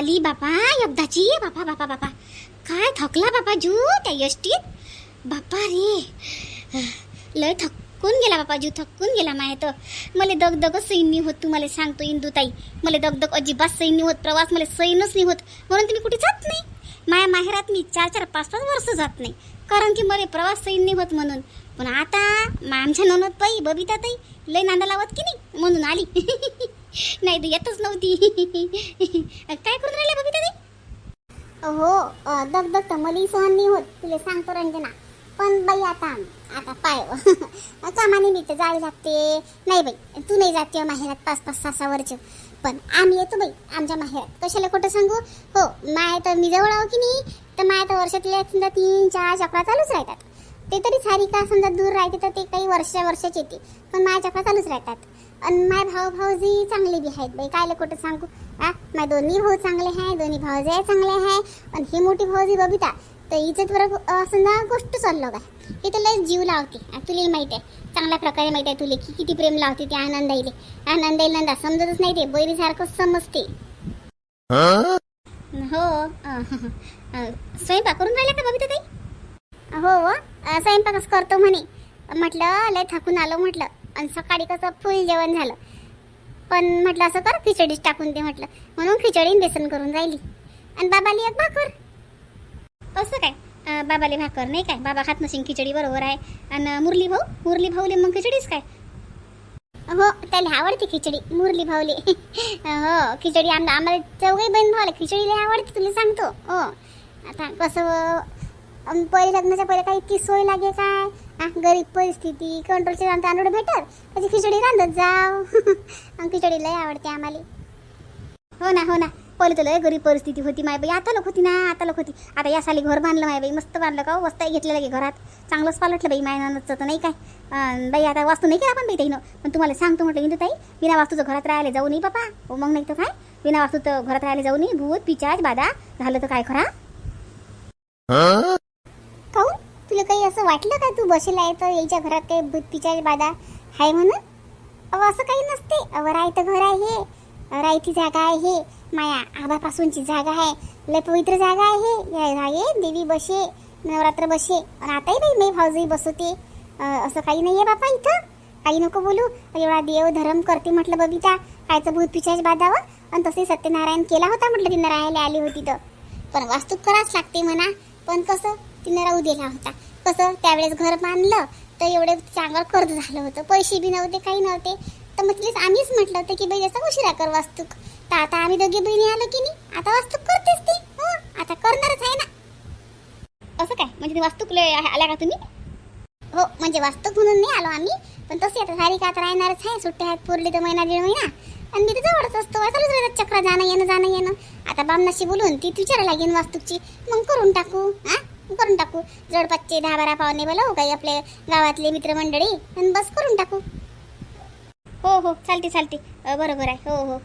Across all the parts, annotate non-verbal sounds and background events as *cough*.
आली बापा एकदाची बापा बापा बापा. काय थकला बापा जू त्या यष्टीत? बापा रे. लय थकून गेला बापा जू थकून गेला माय तर. मला दगदगच सैन नाही होत मला सांगतो इंदुताई. मला दगदग अजिबात सैन्य होत प्रवास मला सैनच नाही होत. म्हणून तुम्ही कुठे जात नाही? माया माहेरात मी चार चार पाच पाच वर्ष जात नाही. कारण की मला प्रवास सैन नाही होत म्हणून. पण आता आमच्या ननद पाई बबिता ताई लय नांदा लावत की नाही? म्हणून आली. *laughs* नाही तर येतच नव्हती. *laughs* काय करून राहिले बबिता हो अ, दगदग तर मलाही सहन नाही होत. तुला सांगतो रंजना. पण बाई आता आता पाय. *laughs* कामानिमित्त जाळी लागते. नाही बाई तू नाही जाते माहेरात पाच पाच सहा सहा वर्ष. पण आम्ही येतो बाई आमच्या माहेरात. कशाला खोटं सांगू? हो माय तर मी जवळ आहो की नाही? तर माय तर वर्षातल्या समजा तीन चार चक्रा चालूच राहतात. ते तरी सारी का समजा दूर राहते तर ते काही वर्षा वर्षाचे येते. पण माय चक्रा चालूच राहतात. आणि माय भाऊ भाऊजी चांगले बी आहेत बाई. कायले खोटं सांगू? हा माय दोन्ही भाऊ चांगले आहे दोन्ही भाऊजे चांगले आहे आणि ही मोठी भाऊजी बबिता तर हिचं तर समजा गोष्ट चाललो काय हे तर लय जीव लावते. आ, तुला माहिती आहे. चांगल्या प्रकारे माहिती आहे तुला की किती प्रेम लावते ते आनंदाईले. आनंदाईला नंदा समजतच नाही ते. बैरीसारखं समजते. हो? स्वयंपाक करून राहिल्या का बबिता ताई हो स्वयंपाकच करतो म्हणे. म्हटलं लय थकून आलो म्हटलं. आणि सकाळी कसं फुल जेवण झालं. पण म्हटलं असं कर खिचडीच टाकून दे म्हटलं. म्हणून खिचडी बेसन करून राहिली. आणि बाबाली एक भाकर. असं काय? बाबाले भाकर नाही काय? बाबा खात नसेल खिचडी बरोबर आहे. आणि मुरली भाऊ? मुरली भाऊले मग खिचडीच काय? हो त्याला आवडते खिचडी मुरली भावली *laughs* हो खिचडी आम आम्हाला चौघही बहीण भावले खिचडीला आवडते तुला सांगतो. हो. आता कसं पहिले लग्नाच्या पहिले काही इतकी सोय लागे काय? गरीब परिस्थिती कंट्रोलचे जाणते तांदूळ भेटत त्याची खिचडी रांधत जाव. *laughs* आणि खिचडी लय आवडते आम्हाला. हो ना हो ना. पहिले तर लय गरीब परिस्थिती होती माय बाई. आता लोक होती ना आता लोक होती. आता या साली घर बांधलं माय बाई. मस्त बांधलं का हो, वस्ताही घेतलेलं की घरात. चांगलंच पालटलं बाई माय नंदचं तर नाही काय? बाई आता वास्तू नाही केला पण बाई ताईनं पण तुम्हाला सांगतो म्हटलं इंदू ताई बिना वास्तूचं घरात राहायला जाऊ नाही बापा. हो मग नाही तर काय? बिना वास्तू तर घरात राहायला जाऊ नाही भूत पिचाच बाधा झालं तर काय खरा? काहून तुला काही असं वाटलं का तू बसेल आहे तर याच्या घरात काही भूतपिच्या बाधा आहे म्हणून? अहो असं काही नसते. अव रायतं घर आहे. हे रायती जागा आहे. हे माया आबापासूनची जागा आहे. लय पवित्र जागा आहे. या जागे देवी बसे नवरात्र बसे. आताही बाई मी भाऊजही बसवते. असं काही नाही आहे बापा इथं. काही नको बोलू. एवढा देव धर्म करते म्हटलं बबिता. कायचं भूत पिचाच बाधावं. आणि तसे सत्यनारायण केला होता म्हटलं तिनं राहायला आली होती तर. पण वास्तू करावंच लागते म्हणा. पण कसं? तिनं राहू दिला होता. कसं? त्यावेळेस घर बांधलं तर एवढे चांगलं कर्ज झालं होतं. पैसे बी नव्हते काही नव्हते. तर मग तिला आम्हीच म्हटलं होतं की बाई असं उशिरा कर वास्तूक. तर आता आम्ही दोघे बहिणी आलो की नाही? आता वास्तूक करतेच ती. हो आता करणारच आहे ना. असं काय? म्हणजे ते वास्तूकले आल्या का तुम्ही? हो म्हणजे वास्तूक म्हणून नाही आलो आम्ही पण तसे आता सारी का आता राहणारच आहे. सुट्ट्या आहेत पुरले तर महिना दीड महिना. आणि मी तर जवळच असतो. चालूच राहतात चक्र जाणं येणं जाणं येणं. आता बामनाशी बोलून ती विचारायला लागेल वास्तूकची. मग करून टाकू हा करून टाकू. जवळपासचे दहा बारा पाहुणे बोलावू काही आपले गावातले मित्रमंडळी आणि बस करून टाकू. हो हो चालते चालते. बरोबर आहे. हो हो.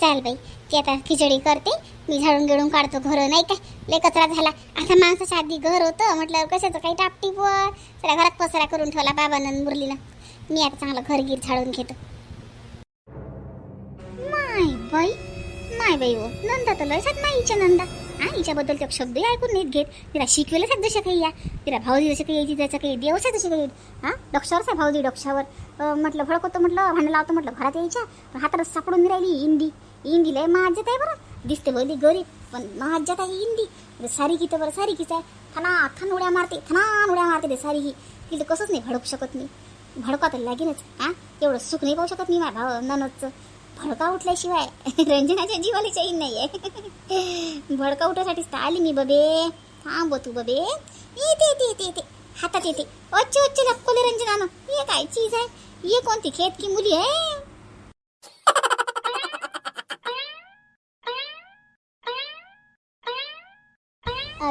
चाल बाई ती आता खिचडी करते. मी झाडून गिळून काढतो घर नाही काय लय कचरा झाला. आता माणसाच्या आधी घर होतं म्हटलं कशाचं? काही टापटीपवर सगळ्या घरात पसरा करून ठेवला बाबानं मुरलीनं. मी आता चांगलं घर गिर झाडून घेतो. माय बाई माय बाई हो. नंदा तर लय सात माईच्या नंदा. हा हिच्याबद्दल त्या शब्दही ऐकून नाहीत घेत. तिला शिकवेलच आहेत जशा काही या. तिला भाऊजी जसे काही यायची त्याचं काही देवच आहे तसे काही. हां डोक्षावरच आहे भाऊजी डोक्षावर म्हटलं भडकवतो म्हटलं भांडं लावतो म्हटलं घरात यायच्या. पण हातात सापडून राहिली इंदी. इंदी लय महाज्यात आहे बरं. दिसते बोली गरीब पण महाज्यात आहे हिंदी म्हणजे सारी की तर बरं सारी कीच आहे. थना थन उड्या मारते थना उड्या मारते ते सारी ही. तिला कसंच नाही भडकू शकत नाही भडका तर लागेलच. हां एवढं सुख नाही पाहू शकत मी माझ्या भाव ननदचं. भडका उठल्याशिवाय *laughs* रंजनाच्या जीवाला चैन नाही आहे *laughs* भडका उठासाठीच तर आली मी बबे. थांब तू बबे. येते येते येते येते. हातात येते. अच्छे अच्छे लपकोले रंजनानं. हे काय चीज आहे? ये कोणती खेत की मुली आहे?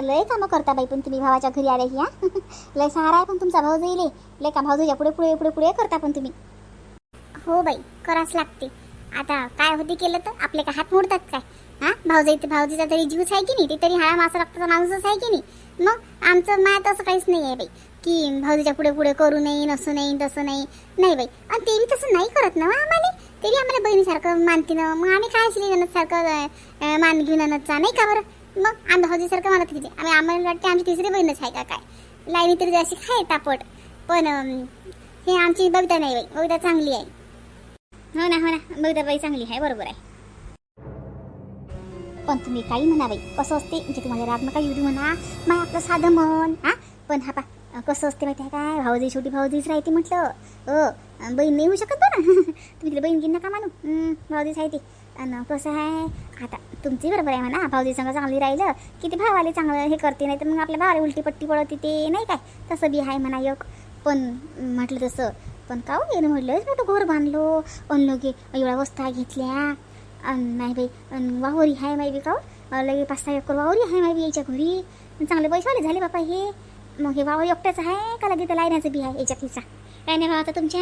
लय कामं करता बाई पण तुम्ही भावाच्या घरी आले या *laughs* लय सहारा आहे पण तुमचा भाऊ जाईल. लय का भाऊ पुढे पुढे पुढे पुढे करता पण तुम्ही. हो बाई कराच लागते. आता काय होते केलं तर? आपले काय हात मोडतात काय? हा? भाऊजाई भाऊजीचा तरी जीवच आहे की नाही? ते तरी हा मासा रक्ताचा माणूसच आहे की नाही? मग आमचं मायात असं काहीच नाही आहे बाई. की भाऊजीच्या पुढे पुढे करू नये नसू नये तसं नाही. नाही बाई. आणि ते बी तसं नाही करत ना हो आम्हाला? ते बी आम्हाला बहिणीसारखं मानते ना. मग आम्ही काय असली ननदसारखं मान घेऊन ननदचा? नाही का बरं? मग आम्ही भाऊजीसारखं मानत तिथे आम्ही आम्हाला वाटते आमची तिसरी बहीणच आहे का काय? लाईनी तरी अशी खाय तापट. पण हे आमची बबिता नाही बाई. बबिता चांगली आहे. हो ना हो ना. बघता बाई चांगली आहे. बरोबर आहे. पण तुम्ही काही म्हणा बाई कसं असते? म्हणजे तुम्हाला राग नका येऊ दे म्हणा. मग आपलं साधं मन हा? पण हा पा कसं असते माहिती आहे काय? भाऊजी छोटी भाऊजीच राहते म्हटलं. अ अं, बहीण नाही होऊ शकत बरं. *laughs* तुम्ही तिला बहीण घेईन नका मानू. भाऊजीच आहे ते आणि कसं आहे? आता तुमची बरोबर आहे म्हणा. भाऊजी संग चांगली राहिलं की ते भावाले चांगलं हे करते नाही तर मग आपल्या भावाला उलटी पट्टी पडते ते नाही काय? तसं बी आहे म्हणा एक. पण म्हटलं तसं पण का हो येणं म्हटलं मोठं घर बांधलो. अन लगे एवढ्या वस्ता घेतल्या. अन नाही बाई अन वावरी आहे माहिती का हो? लगे पाच सहा एकर वावरी आहे माहिती याच्या घरी. चांगले पैसेवाले झाले बापा हे. मग हे वावर एकट्याच आहे का लगे तर लायण्याचं बी आहे याच्यात हिस्सा काय नाही भावाचा तुमच्या?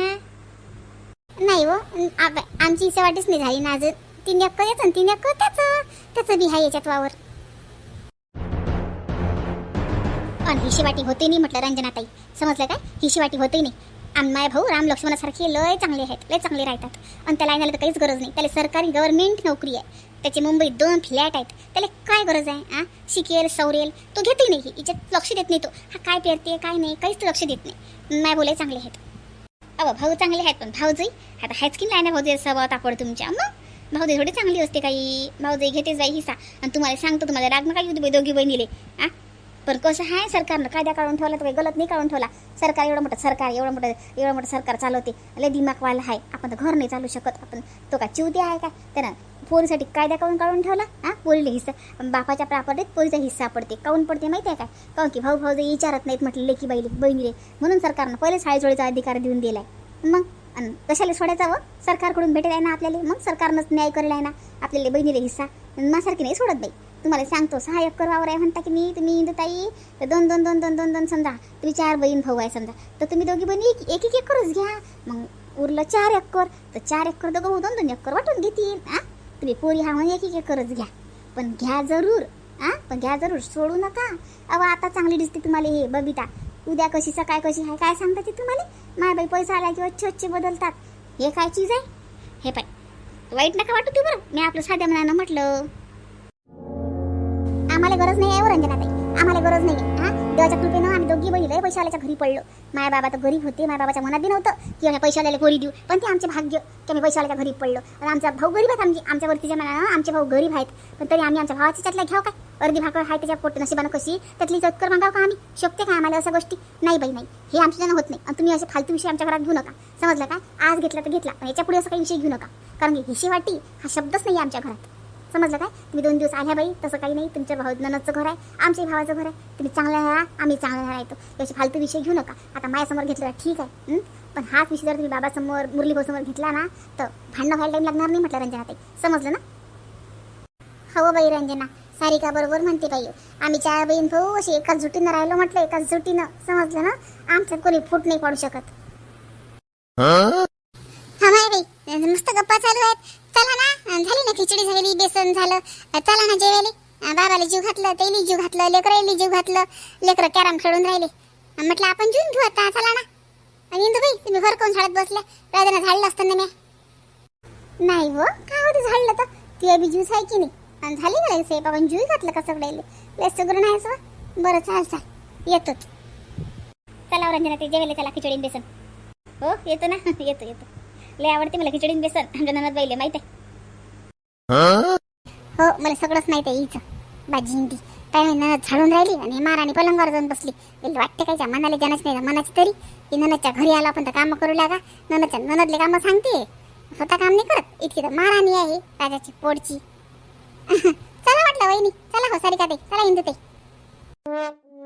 नाही हो आमची इच्छा वाटीच नाही झाली ना अजून. तीन एकर याचं आणि तीन एकर त्याचं. त्याचं बी आहे याच्यात वावर. आणि हिशीवाटी होते नाही म्हटलं रंजनाताई. समजलं काय? हिशीवाटी होते नाही. आणि माय भाऊ राम लक्ष्मणासारखे लय चांगले आहेत लय चांगले राहतात. आणि त्याला येण्याला तर काहीच गरज नाही. त्याला सरकारी गव्हर्नमेंट नोकरी आहे. त्याचे मुंबईत दोन फ्लॅट आहेत. त्याला काय गरज आहे हां शिकेल सवरेल तो घेतही नाही. याच्यात लक्ष देत नाही तो. हा काय पेरते काय नाही काहीच लक्ष देत नाही. माय बोलाय चांगले आहेत. अबा भाऊ चांगले आहेत पण भाऊजी? आता हायच की नाही ना भाऊजी? स्वभाव तापड तुमच्या. मग? भाऊजी थोडी चांगली असते काही. भाऊजी घेते जाई हिसा. आणि तुम्हाला सांगतो तुम्हाला राग नका येऊ दोघी बहिणीले. आ? पण कसं आहे सरकारनं कायदा काढून ठेवला तर काही गलत नाही काढून ठेवला. सरकार एवढं मोठं सरकार एवढं मोठं एवढं मोठं सरकार चालवते. लय दिमागवाला आहे. आपण तर घर नाही चालू शकत. आपण तो का चिवते आहे काय? त्यानं पोरीसाठी कायदा काढून काढून ठेवला हा? पोरीला हिस्सा बापाच्या प्रॉपर्टीत पोरीचा हिस्सा पडते. काऊन पडते माहिती आहे काय? काऊन की भाऊ भाऊ विचारत नाहीत म्हटलं लेकी बाईले बहिणीले. म्हणून सरकारनं पहिले साडेचोळीचा अधिकार देऊन दिला आहे मग? आणि कशाला सोडायचा व सरकारकडून भेटेल आहे ना आपल्याला? मग सरकारनंच न्याय करेल आहे ना? आपल्याला बहिणीला हिस्सा. मासारखी नाही सोडत बाई. तुम्हाला सांगतो सहा एकर वावर आहे म्हणता की मी तुम्ही इंदुताई तर दोन दोन दोन दोन दोन दोन समजा. तुम्ही चार बहीण भाऊ आहे समजा. तर तुम्ही दोघी बहिणी एक एक एकरच घ्या. मग उरलं चार एकर तर चार एकर दोघं भाऊ दोन दोन एकर वाटून घेतील आ? तुम्ही पोरी हा म्हणून एक एक एकरच घ्या. पण घ्या जरूर आ? पण घ्या जरूर सोडू नका. अहो आता चांगली दिसते तुम्हाला हे बबिता. उद्या कशी सकाळ कशी आहे काय सांगता ते तुम्हाला? माय बाई पैसा आला की अच्छे अच्छे बदलतात. हे काय चीज आहे? हे पाय. वाईट नका वाटू ते बरं. मी आपलं साध्या मनानं म्हटलं. आम्हाला गरज नाही आहे हो रंजनाताई. आम्हाला गरज नाही आहे हा? देवाच्या कृपेनं आम्ही दोघी बहिणी लय पैशावाल्याच्या घरी पडलो. माया बाबा तर गरीब होते माझ्या बाबाच्या मनात बी नव्हतं की आम्ही पैशावाल्याला गोरी देऊ. पण ते आमचे भाग्य की आम्ही पैशावाल्याच्या घरी पडलो. आणि आमचा भाऊ गरीब आहेत आमची. आमच्या वरतीच्या मनानं आमचे भाऊ गरीब आहेत. पण तरी आम्ही आमच्या भावाची त्यातल्या घ्याव काय? अर्धी भाकर आहे त्याच्या पोट नशिबानं कशी? त्यातली चतकर मागाव का आम्ही? शकते का आम्हाला अशा गोष्टी? नाही बाई नाही. हे आमच्यानं होत नाही. आणि तुम्ही असे फालतू विषय आमच्या घरात घेऊ नका. समजलं काय आज घेतला तर घेतला. पण याच्यापुढे असं काही विषय घेऊ नका. कारण की हिशेवाटी हा शब्दच नाही आमच्या घरात. समजलं काय? तुम्ही दोन दिवस आल्या बाई तसं काही नाही. तुमच्या भाऊ ननदचं घर आहे आमच्या भावाचं घर आहे. तुम्ही चांगलं राहा आम्ही चांगलं राहतो. याचे फालतू विषय घेऊ नका. आता माझ्यासमोर घेतलं तर ठीक आहे? पण हाच विषय जर तुम्ही बाबासमोर मुरली भाऊसमोर घेतला ना तर भांडणं व्हायला टाईम लागणार नाही म्हटलं रंजना ताई. समजलं ना? हो बाई रंजना सारिका बरोबर म्हणते बाई. आम्ही चार बहीण भाऊ अशी एकाच जुटीनं राहिलो म्हटलं एकाच जुटीनं समजलं ना? आमच्यात कोणी फूट नाही पडू शकत. हा? बाई मस्त गप्पा चालू आहेत. झाली ना खिचडी झाली बेसन झालं. चला ना जेवायले. अं, बाबाला जीव घातलं तेली जीव घातलं लेकरायला जीव घातलं. लेकरं कॅरम खेळून राहिले. म्हटलं आपण जीवन घेऊ आता चला ना. आणि इंदू बाई तुम्ही घर कोण शाळेत बसल्या? राजाना झाडलं असतं ना मी नाही हो काय होतं झाडलं तर? ती बी ज्यूस आहे की नाही? आणि झाली ना साहेब आपण ज्यूस घातलं का सगळ्याले लस सगळं नाही असं बरं चाल चाल. येतोच चला रंजना ते जेवायला चला खिचडी बेसन. हो येतो ना? *laughs* येतो येतो. लय आवडते मला खिचडी बेसन. रंजनात बाईले माहीत आहे. हो मला सगळंच माहीत आहे हिचं. भाजी हिंदी. काय नाही ननद झाडून राहिली आणि महाराणी पलंगावर जाऊन बसली. तिला वाटते काय मनाला जाणच नाही मनाची तरी. की ननदच्या घरी आला पण तर कामं करू लागा. ननदच्या ननदले कामं सांगते. स्वतः काम नाही करत. इतकी तर महाराणी आहे राजाची पोडची *laughs* चला म्हटलं वहिनी. चला हो सारिका ते चला हिंदू ताई.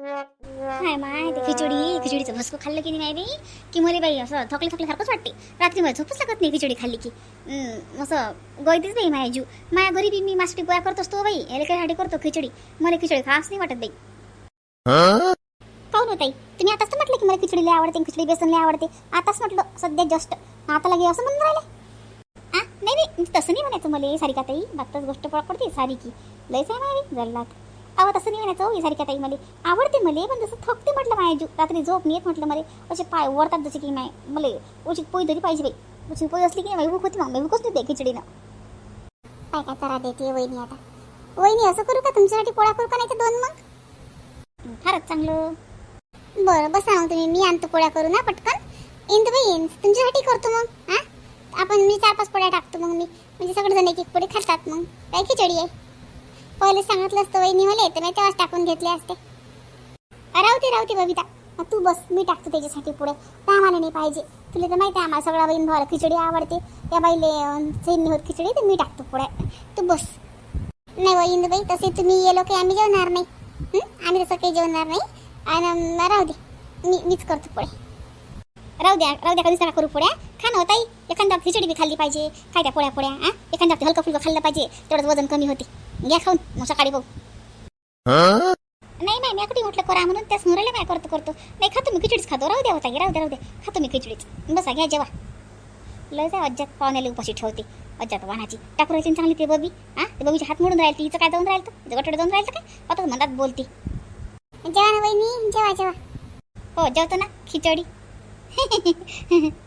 काय माय ते खिचडी खिचडीचं भस्को खाल्लं की नाही बाई की मला बाई असं थकले थकल्यासारखंच वाटते. रात्री मला झोपच लागत नाही खिचडी खाल्ली की. असं गळतीच बाई माया जीव माया घरी बी मी मासटी पोया करत असतो बाई. याला काही करतो खिचडी. मला खिचडी खास नाही वाटत बाई. काऊन ताई तुम्ही आताच तर म्हटलं की मला खिचडी लय आवडते खिचडी बेसन लय आवडते. आताच म्हटलं सध्या जस्ट आता लगे असं म्हणून राहिले. आ? नाही नाही तसं नाही म्हणायचं मला. सारिका ताई बातच गोष्ट पडते सारी की लयच आहे मावी जल्लात अहो तसं नाही म्हणायचं हो सारिका ताई मला. आवडते मला पण जसं थकते म्हटलं माझ्या जीव रात्री झोप नाही येत म्हटलं मला. असे पाय वरतात जसे की माय मला उचित पोई तरी पाहिजे बाई. तुझी पोळी असली की नाही भूक होती मग मी भूकच नाही खिचडीनं? काय काय करा देते वहिनी आता. वहिनी असं करू का? तुमच्यासाठी पोळ्या करू का नाही तर दोन मग? फारच चांगलं. बरं बसा मग तुम्ही. मी आणतो पोळ्या करू ना पटकन. इंदू बाई तुमच्यासाठी करतो मग हा? आपण मी चार पाच पोळ्या टाकतो मग मी. म्हणजे सगळेजण एक एक पोळी खातात मग. काय खिचडी आहे? पहिले सांगितलं असतं वहिनी मला तर मी तेव्हाच टाकून घेतले असते. राहते राहते बबिता. तू बस मी टाकतो त्याच्यासाठी पुढे. तर आम्हाला नाही पाहिजे. तुला तर माहिती आहे आम्हाला सगळ्या बहीण भावाला खिचडी आवडते. त्या बाईले सैन होत खिचडी तर मी टाकतो पुढे. तू बस. नाही वय बाई तसे तुम्ही ये लोक आम्ही जेवणार नाही. आम्ही तसं काही जेवणार नाही. आणि राहू दे. मी मीच करतो पुढे. राहू द्या राहू द्या कधी सगळा करू पोळ्या खा ना ताई एखाद्या खिचडी बी खाल्ली पाहिजे. काय त्या पोळ्या पोळ्या हां एखाद्या हलकं फुलकं खाल्लं पाहिजे. तेवढंच वजन कमी होते. घ्या खाऊन मग सकाळी बघू. नाही नाही मी कुठे म्हटलं करा म्हणून त्याच मुराला काय करतो करतो. नाही खातो मी खिचडीच खातो. राहू द्या होता राहू द्या राहू द्या खातो मी खिचडीच. बसा घ्या जेवा. लय जा अज्जात पाहुण्याला उपाशी ठेवते. अज्जात वाहनाची टाकू राहायची चांगली ते बबी. हा? ते बबीचे हात मोडून राहील तिचं काय जाऊन राहिलं तर गटोडे जाऊन राहिलं काय? आता म्हणतात बोलती. जेवा ना वहिनी जेवा जेवा. हो जेवतो ना खिचडी. *laughs*